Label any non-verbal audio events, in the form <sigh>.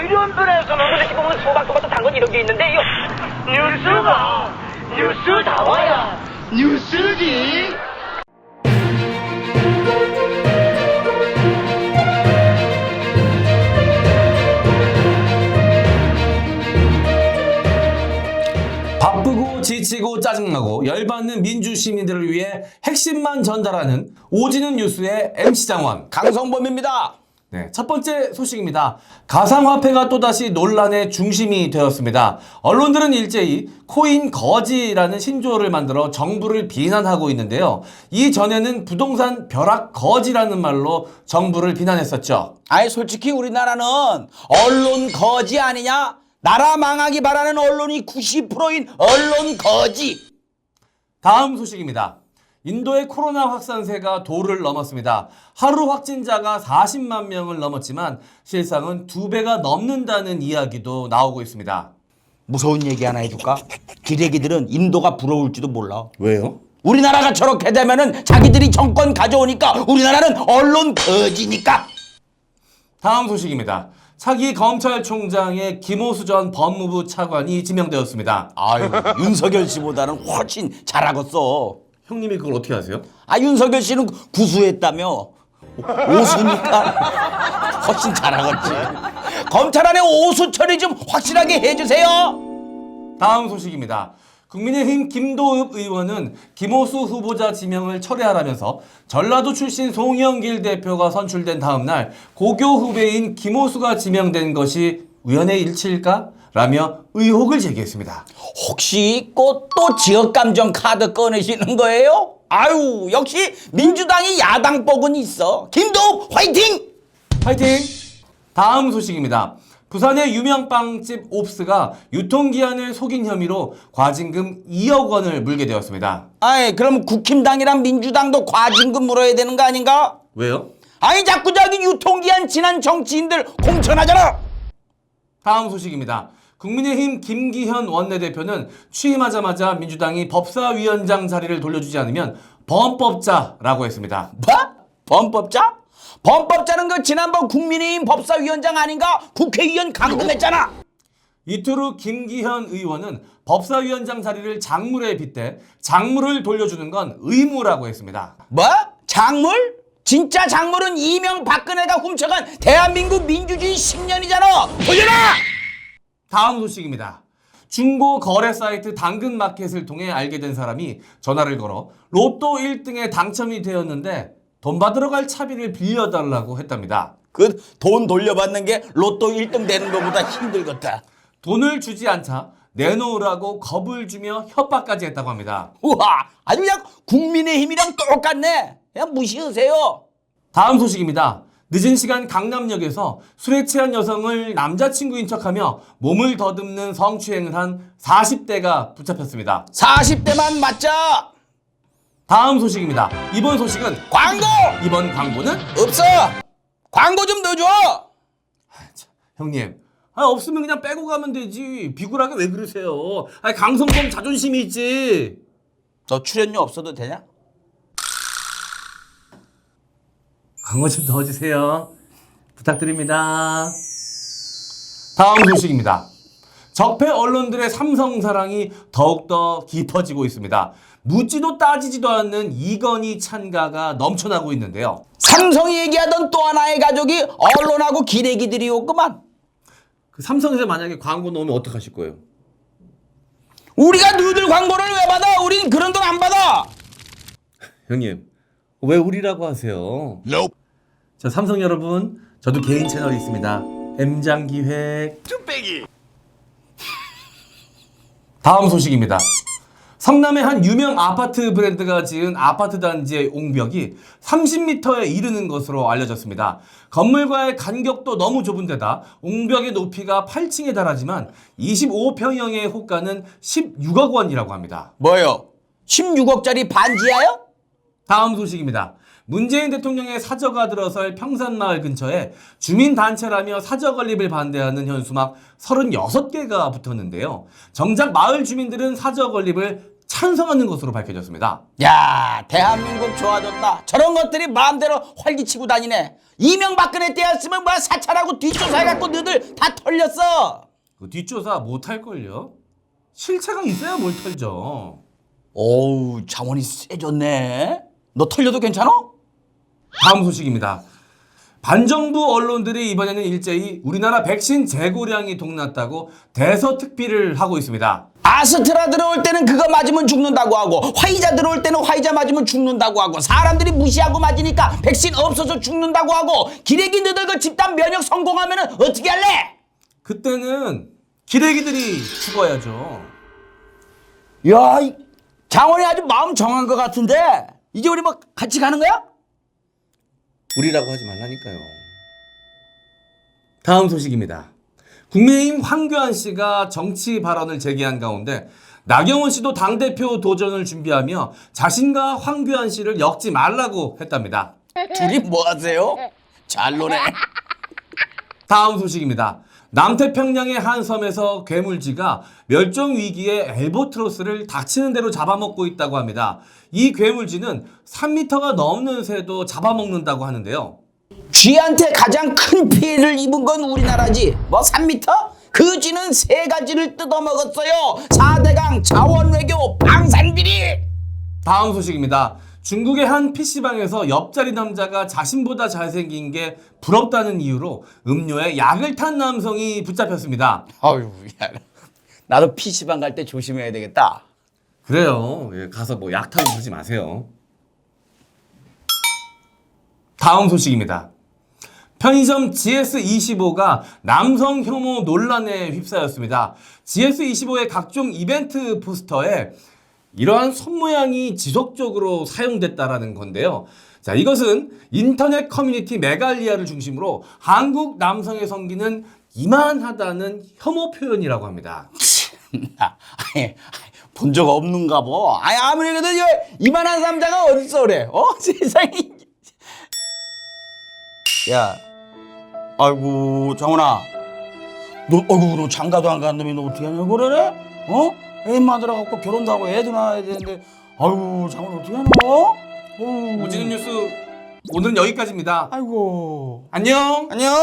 의료원분에서는 도대체 보면 소박소박한 당근 이런 게 있는데 이거 뉴스가 뉴스 나와야 뉴스지. 바쁘고 지치고 짜증나고 열받는 민주 시민들을 위해 핵심만 전달하는 오지는 뉴스의 MC 장원 강성범입니다. 네, 첫 번째 소식입니다. 가상화폐가 또다시 논란의 중심이 되었습니다. 언론들은 일제히 코인 거지라는 신조어를 만들어 정부를 비난하고 있는데요. 이전에는 부동산 벼락 거지라는 말로 정부를 비난했었죠. 아니 솔직히 우리나라는 언론 거지 아니냐? 나라 망하기 바라는 언론이 90%인 언론 거지. 다음 소식입니다. 인도의 코로나 확산세가 도를 넘었습니다. 하루 확진자가 40만 명을 넘었지만 실상은 두 배가 넘는다는 이야기도 나오고 있습니다. 무서운 얘기 하나 해줄까? 기레기들은 인도가 부러울지도 몰라. 왜요? 우리나라가 저렇게 되면은 자기들이 정권 가져오니까 우리나라는 언론 거지니까. 다음 소식입니다. 차기 검찰총장의 김호수 전 법무부 차관이 지명되었습니다. 아유 윤석열 씨보다는 훨씬 잘하겠어. 형님이 그걸 어떻게 아세요? 아 윤석열 씨는 구수했다며 오수니까 훨씬 잘하겠지. 검찰 안에 오수 처리 좀 확실하게 해주세요. 다음 소식입니다. 국민의힘 김도읍 의원은 김호수 후보자 지명을 철회하라면서 전라도 출신 송영길 대표가 선출된 다음 날 고교 후배인 김호수가 지명된 것이 우연의 일치일까? 라며 의혹을 제기했습니다. 혹시 꼭 또 지역 감정 카드 꺼내시는 거예요? 아유 역시 민주당이 야당복은 있어. 김도읍 화이팅! 파이팅! 다음 소식입니다. 부산의 유명 빵집 옵스가 유통기한을 속인 혐의로 과징금 2억 원을 물게 되었습니다. 아이 그럼 국힘당이랑 민주당도 과징금 물어야 되는 거 아닌가? 왜요? 아니 자꾸 저기 유통기한 지난 정치인들 공천하잖아. 다음 소식입니다. 국민의힘 김기현 원내대표는 취임하자마자 민주당이 법사위원장 자리를 돌려주지 않으면 범법자라고 했습니다. 뭐? 범법자? 범법자는 그 지난번 국민의힘 법사위원장 아닌가? 국회의원 강등했잖아. 이틀 후 김기현 의원은 법사위원장 자리를 작물에 빗대 작물을 돌려주는 건 의무라고 했습니다. 뭐? 작물? 진짜 작물은 이명 박근혜가 훔쳐간 대한민국 민주주의 10년이잖아. 돌려라! 다음 소식입니다. 중고 거래 사이트 당근마켓을 통해 알게 된 사람이 전화를 걸어 로또 1등에 당첨이 되었는데 돈 받으러 갈 차비를 빌려달라고 했답니다. 그 돈 돌려받는 게 로또 1등 되는 것보다 힘들겠다. 돈을 주지 않자 내놓으라고 겁을 주며 협박까지 했다고 합니다. 우와, 아주 그냥 국민의힘이랑 똑같네. 그냥 무시하세요. 다음 소식입니다. 늦은 시간 강남역에서 술에 취한 여성을 남자친구인 척하며 몸을 더듬는 성추행을 한 40대가 붙잡혔습니다. 40대만 맞자. 다음 소식입니다. 이번 소식은 광고 이번 광고는 없어. 광고 좀 넣어줘. 형님. 아, 없으면 그냥 빼고 가면 되지. 비굴하게 왜 그러세요? 아, 강성범 자존심이 있지. 너 출연료 없어도 되냐? 광고 좀 넣어주세요. 부탁드립니다. 다음 소식입니다. 적폐 언론들의 삼성 사랑이 더욱더 깊어지고 있습니다. 묻지도 따지지도 않는 이건희 찬가가 넘쳐나고 있는데요. 삼성이 얘기하던 또 하나의 가족이 언론하고 기레기들이 오구만. 그 삼성에서 만약에 광고 넣으면 어떡하실 거예요? 우리가 너희들 광고를 왜 받아? 우린 그런 돈 안 받아. 형님, 왜 우리라고 하세요? 자, 삼성 여러분, 저도 개인 채널이 있습니다. M장 기획. <laughs> 다음 소식입니다. 성남의 한 유명 아파트 브랜드가 지은 아파트 단지의 옹벽이 30m에 이르는 것으로 알려졌습니다. 건물과의 간격도 너무 좁은 데다 옹벽의 높이가 8층에 달하지만 25평형의 호가는 16억 원이라고 합니다. 뭐요? 16억짜리 반지하요? 다음 소식입니다. 문재인 대통령의 사저가 들어설 평산마을 근처에 주민단체라며 사저 건립을 반대하는 현수막 36개가 붙었는데요. 정작 마을 주민들은 사저 건립을 찬성하는 것으로 밝혀졌습니다. 야 대한민국 좋아졌다 저런 것들이 마음대로 활기치고 다니네 이명박근혜 때였으면 뭐야 사찰하고 뒷조사해갖고 너들 다 털렸어 그 뒷조사 못 할걸요? 실체가 있어야 뭘 털죠. 어우 자원이 세졌네 너 털려도 괜찮아? 다음 소식입니다. 반정부 언론들이 이번에는 일제히 우리나라 백신 재고량이 동났다고 대서특필을 하고 있습니다. 아스트라 들어올 때는 그거 맞으면 죽는다고 하고 화이자 들어올 때는 화이자 맞으면 죽는다고 하고 사람들이 무시하고 맞으니까 백신 없어서 죽는다고 하고 기레기 너들 집단 면역 성공하면 어떻게 할래? 그때는 기레기들이 죽어야죠. 야, 이 장원이 아주 마음 정한 것 같은데 이제 우리 뭐 같이 가는 거야? 우리라고 하지 말라니까요. 다음 소식입니다. 국민의힘 황교안 씨가 정치 발언을 제기한 가운데 나경원 씨도 당대표 도전을 준비하며 자신과 황교안 씨를 엮지 말라고 했답니다. 둘이 뭐 하세요? 잘 노네. 다음 소식입니다. 남태평양의 한 섬에서 괴물쥐가 멸종 위기의 엘보트로스를 닥치는 대로 잡아먹고 있다고 합니다. 이 괴물쥐는 3m가 넘는 새도 잡아먹는다고 하는데요. 쥐한테 가장 큰 피해를 입은 건 우리나라지. 뭐 3m? 그 쥐는 세 가지를 뜯어먹었어요. 4대강 자원 외교 방산비리. 다음 소식입니다. 중국의 한 PC방에서 옆자리 남자가 자신보다 잘생긴 게 부럽다는 이유로 음료에 약을 탄 남성이 붙잡혔습니다. 아유, 야. 나도 PC방 갈 때 조심해야 되겠다. 그래요. 예, 가서 뭐 약 타고 그러지 마세요. 다음 소식입니다. 편의점 GS25가 남성 혐오 논란에 휩싸였습니다. GS25의 각종 이벤트 포스터에 이러한 손 모양이 지속적으로 사용됐다라는 건데요. 자, 이것은 인터넷 커뮤니티 메갈리아를 중심으로 한국 남성의 성기는 이만하다는 혐오 표현이라고 합니다. 아, 아니, 본 적 없는가 봐. 아니, 아무리 그래도 이- 이만한 남자가 어딨어, 그래. 어? <laughs> 세상에. 야, 아이고, 정훈아. 너, 어이구, 너 장가도 안 간 놈이 너 어떻게 하냐고 그래? 어? 애 만들어갖고 결혼도 하고 애도 낳아야 되는데, 아이고, 장훈 어떻게 하노? 어우. 오지는 뉴스 오늘은 여기까지입니다. 아이고. 안녕! 안녕!